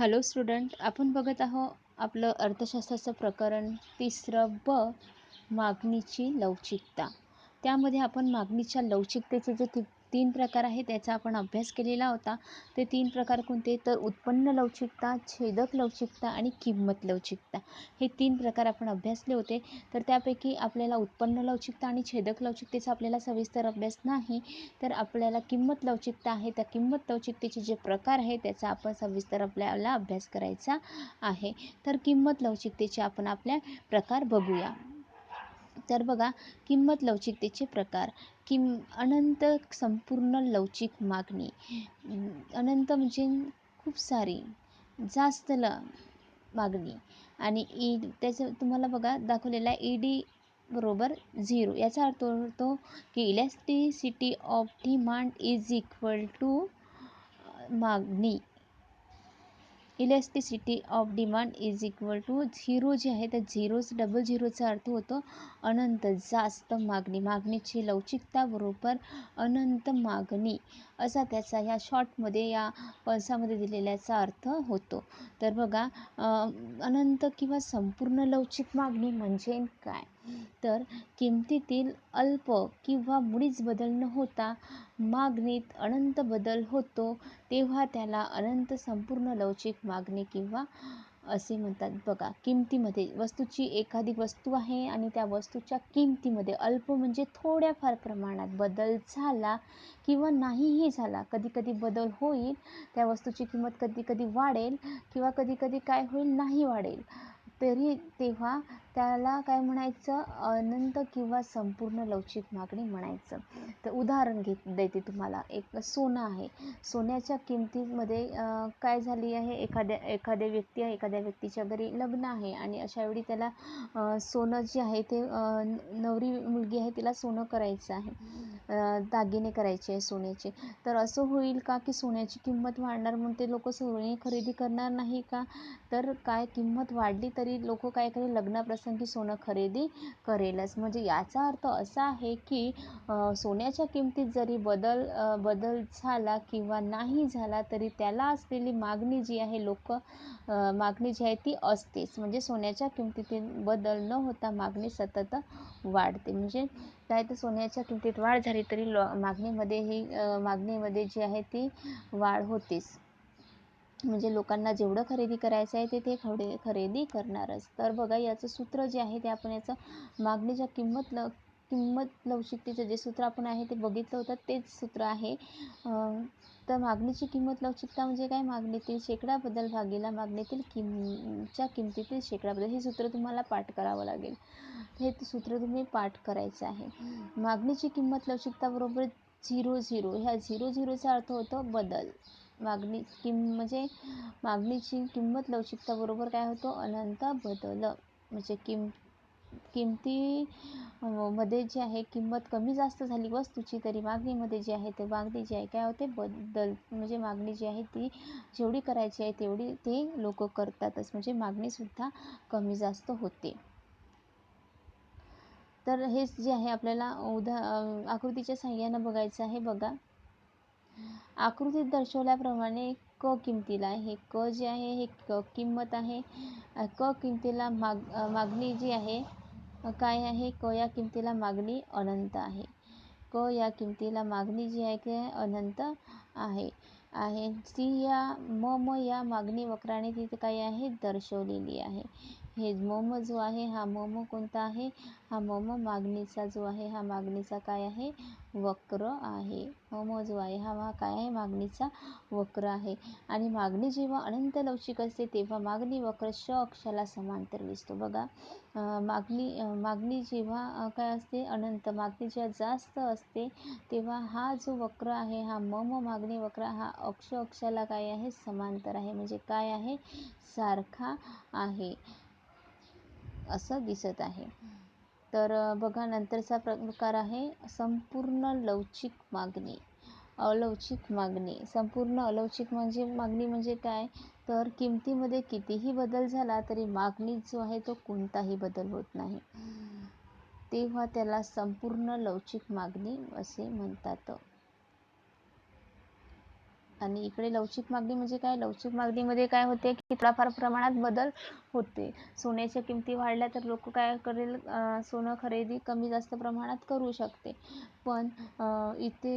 Hello student आपण बघत आहो आपलं अर्थशास्त्राचं प्रकरण तिसरं ब मागणीची लवचिकता. त्यामध्ये आपण मागणीच्या लवचिकतेचे जे ती तीन प्रकार आहे त्याचा आपण अभ्यास केलेला होता. ते तीन प्रकार कोणते? तर उत्पन्न लवचिकता छेदक लवचिकता आणि किंमत लवचिकता. हे तीन प्रकार आपण अभ्यासले होते. तर त्यापैकी आपल्याला उत्पन्न लवचिकता आणि छेदक लवचिकतेचा आपल्याला सविस्तर अभ्यास नाही तर आपल्याला किंमत लवचिकता आहे. त्या किंमत लवचिकतेचे जे प्रकार आहे त्याचा आपण सविस्तर आपल्याला अभ्यास करायचा आहे. तर किंमत लवचिकतेचे आपण आपल्या प्रकार बघूया. तर बघा किंमत लवचिकतेचे प्रकार किम अनंत संपूर्ण लवचिक मागणी अनंत म्हणजे खूप सारी जास्त ल मागणी आणि ई त्याचं तुम्हाला बघा दाखवलेला ई डी बरोबर झिरो. याचा अर्थ होतो की elasticity of demand is equal to मागणी. Elasticity of demand is equal to zero जे आहे त्या झिरोच डबल झिरोचा अर्थ होतो अनंत जास्त मागणी. मागणीची लवचिकता बरोबर अनंत मागणी. असा त्याचा ह्या शॉर्टमध्ये या कंसामध्ये दिलेल्याचा अर्थ होतो. तर बघा अनंत किंवा संपूर्ण लवचिक मागणी म्हणजे काय? तर किमतीतील अल्प किंवा मुळीच बदल न होता मागणीत अनंत बदल होतो तेव्हा त्याला अनंत संपूर्ण लवचिक मागणी किंवा असे म्हणतात बघा किमतीमध्ये वस्तूची एखादी वस्तू आहे आणि त्या वस्तूच्या किमतीमध्ये अल्प म्हणजे थोड्याफार प्रमाणात बदल झाला किंवा नाहीही झाला कधी कधी बदल होईल त्या वस्तूची किंमत कधी कधी वाढेल किंवा कधी कधी काय होईल नाही वाढेल तरी तेव्हा त्याला काय म्हणायचं? अनंत किंवा संपूर्ण लवचिक मागणी म्हणायचं. तर उदाहरण घेत देते तुम्हाला. एक सोनं आहे. सोन्याच्या किमतीमध्ये काय झाली आहे? एखाद्या एखाद्या व्यक्ती आहे एखाद्या व्यक्तीच्या घरी लग्न आहे आणि अशावेळी त्याला सोनं जे आहे ते नवरी मुलगी आहे तिला सोनं करायचं आहे. दागिने करायचे आहे सोन्याचे. तर असं होईल का की सोन्याची किंमत वाढणार? म्हणून ते लोक सोने खरेदी करणार नाही का? तर काय किंमत वाढली तरी लोक काय लग्ना लग्नाप्रसंगी सोनं खरेदी करेलच. म्हणजे याचा अर्थ असा आहे की सोन्याच्या किमतीत जरी बदल बदल झाला किंवा नाही झाला तरी त्याला असलेली मागणी जी आहे लोक मागणी जी आहे ती असतेच. म्हणजे सोन्याच्या किमतीतील बदल न होता मागणी सतत वाढते. म्हणजे काय तर सोन्याच्या किमतीत वाढ झाली तरी लॉ मागणीमध्ये ही मागणीमध्ये जी आहे ती वाढ होतेच. म्हणजे लोकांना जेवढं खरेदी करायचं आहे ते ते खडे खरेदी करणारच. तर बघा याचं सूत्र जे आहे ते आपण याचं मागणीच्या किंमत ल किंमत लवचिकतेचं जे सूत्र आपण आहे ते बघितलं होतं तेच सूत्र आहे. तर मागणीची किंमत लवचिकता म्हणजे काय? मागणीतील शेकडा बदल भागीला मागणीतील किंच्या किमतीतील शेकडा बदल हे सूत्र तुम्हाला पाठ करावं लागेल. हे सूत्र तुम्ही पाठ करायचं आहे. मागणीची किंमत लवचिकता बरोबर झिरो झिरो. ह्या झिरो झिरोचा अर्थ होतो बदल. मागणी किं म्हणजे मागणीची किंमत लवचिकता बरोबर काय होतो? अनंत बदल म्हणजे किम किमती मध्ये जे आहे किंमत कमी जास्त झाली वस्तूची तरी मागणीमध्ये जे आहे ते मागणी जी आहे काय होते? बदल म्हणजे मागणी जी आहे ती जेवढी करायची आहे तेवढी ते लोक करतातच. म्हणजे मागणीसुद्धा कमी जास्त होते. तर हेच जे आहे आपल्याला उदा आकृतीच्या साह्यानं बघायचं आहे बघा. आकृतीत दर्शवल्याप्रमाणे क किमतीला हे क जे आहे हे क किंमत आहे. क किमतीला माग मागणी जी आहे काय आहे? क या किमतीला मागणी अनंत आहे. क या किमतीला मागणी जी आहे की अनंत आहे. आहे. सी या म म या मागणी वक्राने तिथे काय आहे? दर्शवलेली आहे. हे मोम जो आहे हा मोम कोणता आहे? हा मोमो मागणीचा जो आहे हा मागणीचा काय आहे? वक्र आहे. मोम जो आहे हा काय आहे? मागणीचा वक्र आहे. आणि मागणी जेव्हा अनंत लवचिक असते तेव्हा मागणी वक्र श अक्षाला समांतर दिसतो. बघा मागणी मागणी जेव्हा काय असते? अनंत. मागणी जेव्हा जास्त असते तेव्हा हा जो वक्र आहे हा मम मागणी वक्र हा अक्ष अक्षाला काय आहे? समांतर आहे. म्हणजे काय आहे? सारखा आहे. असं दिसत आहे. तर बघा नंतरचा प्रकार आहे संपूर्ण लवचिक मागणी. अलवचिक मागणी. संपूर्ण अलवचिक म्हणजे मागणी म्हणजे काय? तर किमतीमध्ये कितीही बदल झाला तरी मागणीत जो आहे तो कोणताही बदल होत नाही. तेव्हा त्याला संपूर्ण लवचिक मागणी असे म्हणतात. आणि इकडे लवचिक मागणी म्हणजे काय? लवचिक मागणीमध्ये काय होते की थोडाफार प्रमाणात बदल होते. सोन्याच्या किमती वाढल्या तर लोक काय करेल? सोनं खरेदी कमी जास्त प्रमाणात करू शकते. पण इथे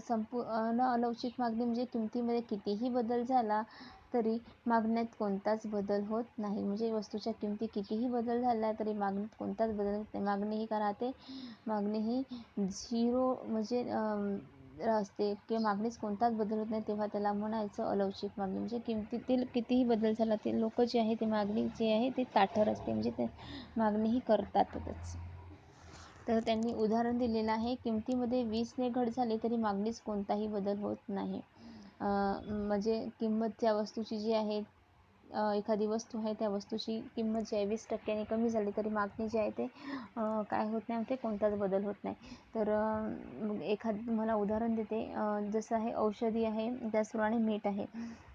संपूर्ण अलवचिक मागणी म्हणजे किमतीमध्ये कितीही बदल झाला तरी मागण्यात कोणताच बदल होत नाही. म्हणजे वस्तूच्या किमती कितीही बदल झाला तरी मागणीत कोणताच बदल होत नाही. मागणी ही का राहते? मागणी ही झिरो म्हणजे असते किंवा मागणीच कोणताच बदल होत नाही तेव्हा त्याला म्हणायचं अलवचिक मागणी. म्हणजे किमतीतील कितीही बदल झाला ते लोक जे आहे ते मागणी जे आहे ते ताठर असते. म्हणजे ते मागणीही करतातच. तर त्यांनी उदाहरण दिलेलं आहे किमतीमध्ये वीसने घट झाली तरी मागणीच कोणताही बदल होत नाही. म्हणजे किंमत त्या वस्तूची जी आहे एखादी वस्तू आहे त्या वस्तूची किंमत जी आहे वीस टक्क्याने कमी झाली तरी मागणी जी आहे ते काय होत नाही ते कोणताच बदल होत नाही. तर एखाद तुम्हाला उदाहरण देते. जसं आहे औषधी आहे त्याचप्रमाणे मीठ आहे.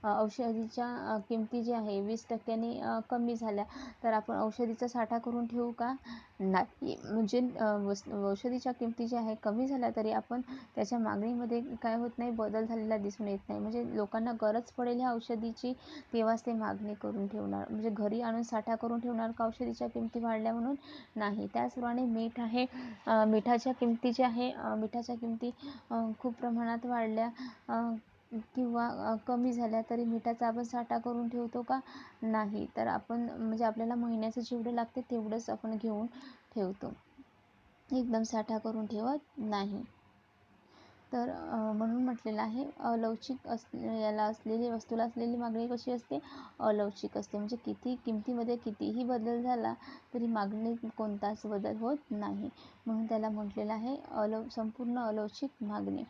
औषधीच्या किमती जी आहे वीस टक्क्याने कमी झाल्या. तर आपण औषधीचा साठा करून ठेवू का? नाही. म्हणजे वस् औषधीच्या किमती ज्या आहे कमी झाल्या तरी आपण त्याच्या मागणीमध्ये काय होत नाही बदल झालेला दिसून येत नाही. म्हणजे लोकांना गरज पडेल ह्या औषधीची तेव्हाच ते मागणी करून ठेवणार. म्हणजे घरी आणून साठा करून ठेवणार का औषधीच्या किमती वाढल्या म्हणून? नाही. त्याचप्रमाणे मीठ आहे. मिठाच्या किमती ज्या आहे मिठाच्या किमती खूप प्रमाणात वाढल्या. किंवा कमी झाल्या तरी मिठाचा आपण साठा करून ठेवतो का? नाही. तर आपण म्हणजे आपल्याला महिन्याचं जेवढं लागते तेवढंच आपण घेऊन ठेवतो. एकदम साठा करून ठेवत नाही. तर म्हणून म्हटलेलं आहे अलवचिक अस याला असलेली वस्तूला असलेली मागणी कशी असते? अलवचिक असते. म्हणजे किती किमतीमध्ये कितीही बदल झाला तरी मागणीत कोणताच बदल होत नाही. म्हणून त्याला म्हटलेलं आहे अलव संपूर्ण अलवचिक मागणी.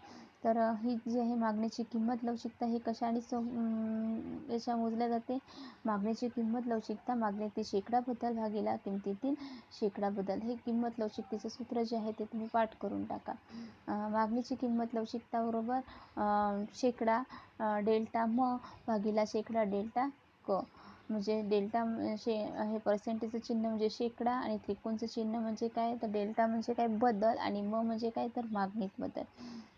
तर ही जी आहे मागणीची किंमत लवचिकता ही कशाने याच्या मोजल्या जाते? मागणीची किंमत लवचिकता मागणीतील शेकडा बदल भागीला किमतीतील शेकडा बदल. हे किंमत लवचिकतेचं सूत्र जे आहे ते तुम्ही पाठ करून टाका. मागणीची किंमत लवचिकता बरोबर शेकडा डेल्टा म भागीला शेकडा डेल्टा क. म्हणजे डेल्टा शे हे पर्सेंटेजचं चिन्ह म्हणजे शेकडा आणि त्रिकोणचं चिन्ह म्हणजे काय? तर डेल्टा म्हणजे काय? बदल आणि म म्हणजे काय? तर मागणीत बदल.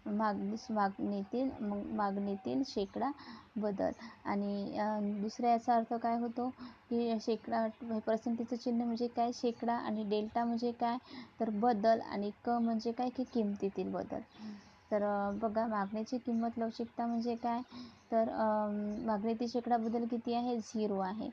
मागणीस मागणीतील मागणीतील शेकडा बदल. आणि दुसऱ्या याचा अर्थ काय होतो की शेकडा पर्सेंटेजचं चिन्ह म्हणजे काय? शेकडा आणि डेल्टा म्हणजे काय? तर बदल आणि क म्हणजे काय? की किमतीतील बदल. तर बघा मागणीची किंमत लवचिकता म्हणजे काय? तर मागणीतील शेकडा बदल किती आहे? झिरो आहे.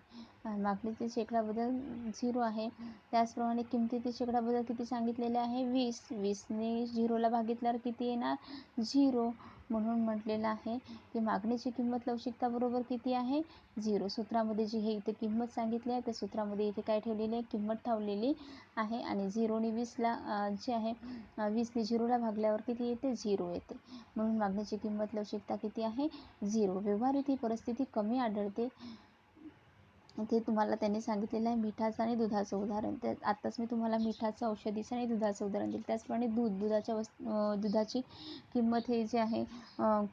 मागणीतील शेकडा बदल झिरो आहे. त्याचप्रमाणे किमतीतील शेकडा बदल किती सांगितलेले आहे? वीस. वीसने झिरोला भागितल्यावर किती येणार? झिरो. म्हणून म्हटलेलं आहे की मागणीची किंमत लवचिकता बरोबर किती आहे? झिरो. सूत्रामध्ये जी हे इथे किंमत सांगितली आहे त्या सूत्रामध्ये इथे काय ठेवलेली आहे? किंमत ठेवलेली आहे आणि झिरोने वीसला जे आहे वीसने झिरोला भागल्यावर किती येते? झिरो येते. म्हणून मागणीची किंमत लवचिकता किती आहे? झिरो. व्यवहारित ही परिस्थिती कमी आढळते. ते तुम्हाला त्यांनी सांगितलेलं आहे मिठाचं आणि दुधाचं उदाहरण. तर आत्ताच मी तुम्हाला मिठाचं औषधीचं आणि दुधाचं उदाहरण दिलं. त्याचप्रमाणे दूध दुधाच्या वस् दुधाची किंमत हे जे आहे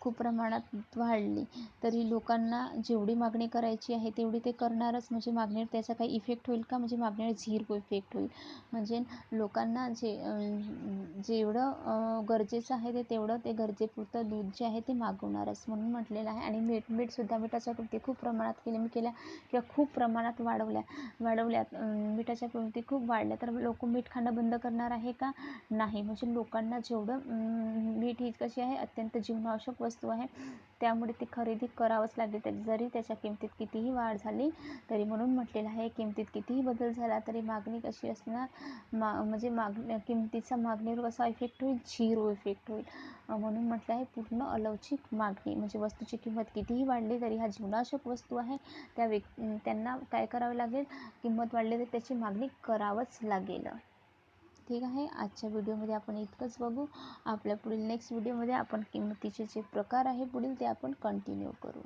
खूप प्रमाणात वाढली. तरी लोकांना जेवढी मागणी करायची आहे तेवढी ते करणारच. म्हणजे मागणीवर त्याचा काही इफेक्ट होईल का? म्हणजे मागणीवर झिरो इफेक्ट होईल. म्हणजे लोकांना जे जेवढं गरजेचं आहे ते तेवढं ते गरजेपुरतं दूध जे आहे ते मागवणारच. म्हणून म्हटलेलं आहे. आणि मीठ मीठसुद्धा मिठाचा ते खूप प्रमाणात केल्या केल्या किंवा खूप प्रमाणात वाढवल्या वाढवल्यात मिठाच्या किमती खूप वाढल्या. तर लोक मीठ खाणं बंद करणार आहे का? नाही. म्हणजे लोकांना जेवढं मीठ ही कशी आहे अत्यंत जीवनावश्यक वस्तू आहे. त्यामुळे ती खरेदी करावंच लागेल. जरी त्याच्या किमतीत कितीही वाढ झाली तरी म्हणून म्हटलेलं आहे किमतीत कितीही बदल झाला तरी मागणी कशी असणार? मा म्हणजे माग किमतीचा मागणीवर कसा इफेक्ट होईल? झिरो इफेक्ट होईल. म्हणून म्हटलं आहे पूर्ण अलवचिक मागणी. म्हणजे वस्तूची किंमत कितीही वाढली तरी हा जीवनावश्यक वस्तू आहे. त्या व्यक् त्यांना काय करावं लागेल? किंमत वाढली तर त्याची मागणी करावंच लागेल. ठीक आहे? आजच्या व्हिडिओमध्ये आपण इतकंच बघू. आपल्या पुढील नेक्स्ट व्हिडिओमध्ये आपण किंमतीचे जे प्रकार आहे पुढील ते आपण कंटिन्यू करू.